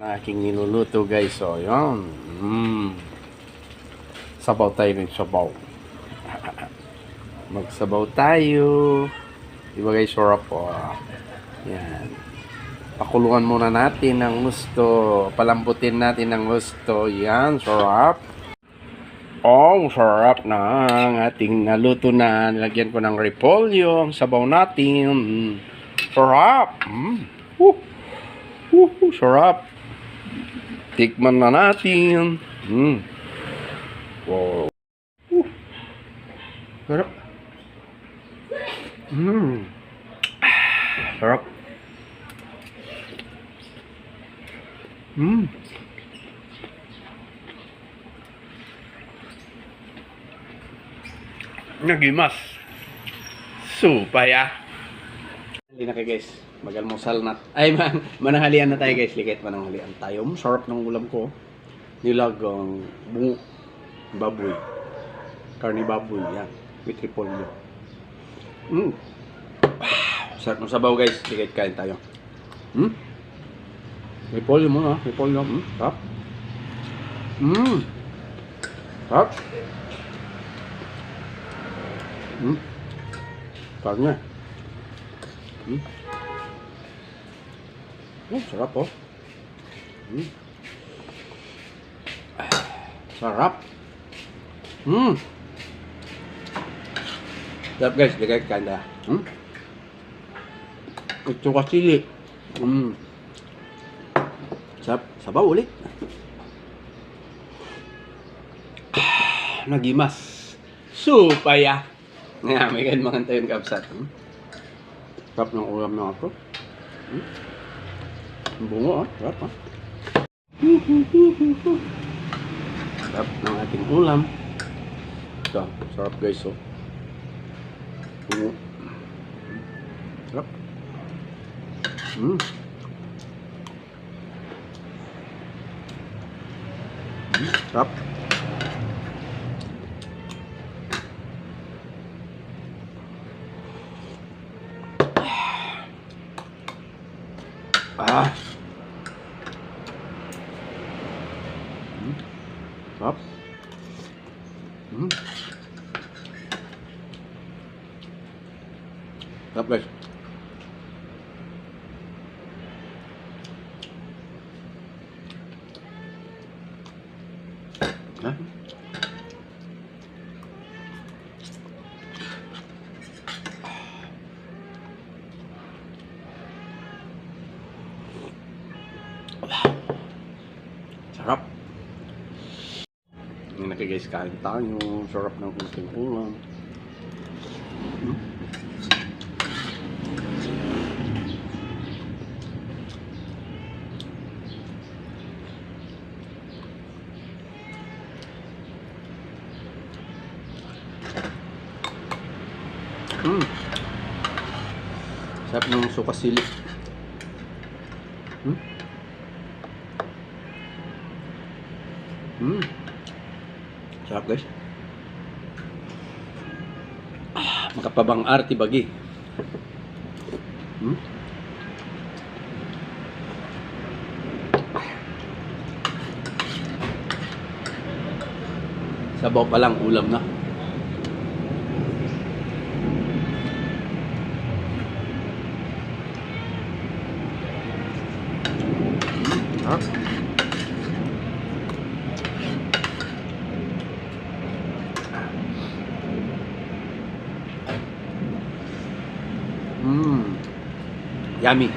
na aking niluluto guys. So, yun. Mm. Sabaw tayo ng sabaw. Magsabaw tayo. Di ba guys, sarap po. Yan. Pakuluan muna natin ng gusto. Palambutin natin ng gusto. Yan, sarap. Oh, sarap na ang ating naluto na. Nilagyan ko ng repolyo. Ang sabaw natin. Mm. Sarap. Mm. Woo. Woo, sarap. Tikman na natin. Mm. Wow. Woo. Sarap. Mm. Sarap. Mm. Nagimas. Supaya. Hindi na kayo guys. Magalmusal na. Ay, man, mananghalian na tayo guys. Likit mananghalian tayo. Mm, Sarap ng ulam ko. Nilagang bungo. Baboy. Karni baboy. Yan. With repolyo. Mm. Sarap ng sabaw guys. Likit kain tayo. Hmm? Repolyo mo na. Repolyo. Hmm? Sarap. Hmm. Sarap. Hmm. Sarap niya. Hmm. Sarap oh. Hmm. Sarap. Hmm. Sarap guys, ligay kain tayo. Hmm. Ito kasili. Hmm. Sarap. Sabaw ulit. Ah, Nagimas. Supaya. Nga, may ganun mga tayo kapsat. Hmm? Sarap ng ulam na ako. Hmm? Bungo ah. Sarap ah. Sarap ng ating ulam. Ito, sarap guys oh. Bungo. Sarap. Mm, sarap. Ah. Mm. Sarap. Mm. Sarap guys. Ha? Sarap. Na guys, kain tayo. Sarap ng kunting ulam. Hmm? Hmm. Sarap ng suka sili. Hmm? Hmm. Sarap guys. Ah, makapabang arti bagi. Hmm? Sabaw pa lang ulam na. Ha? 雅米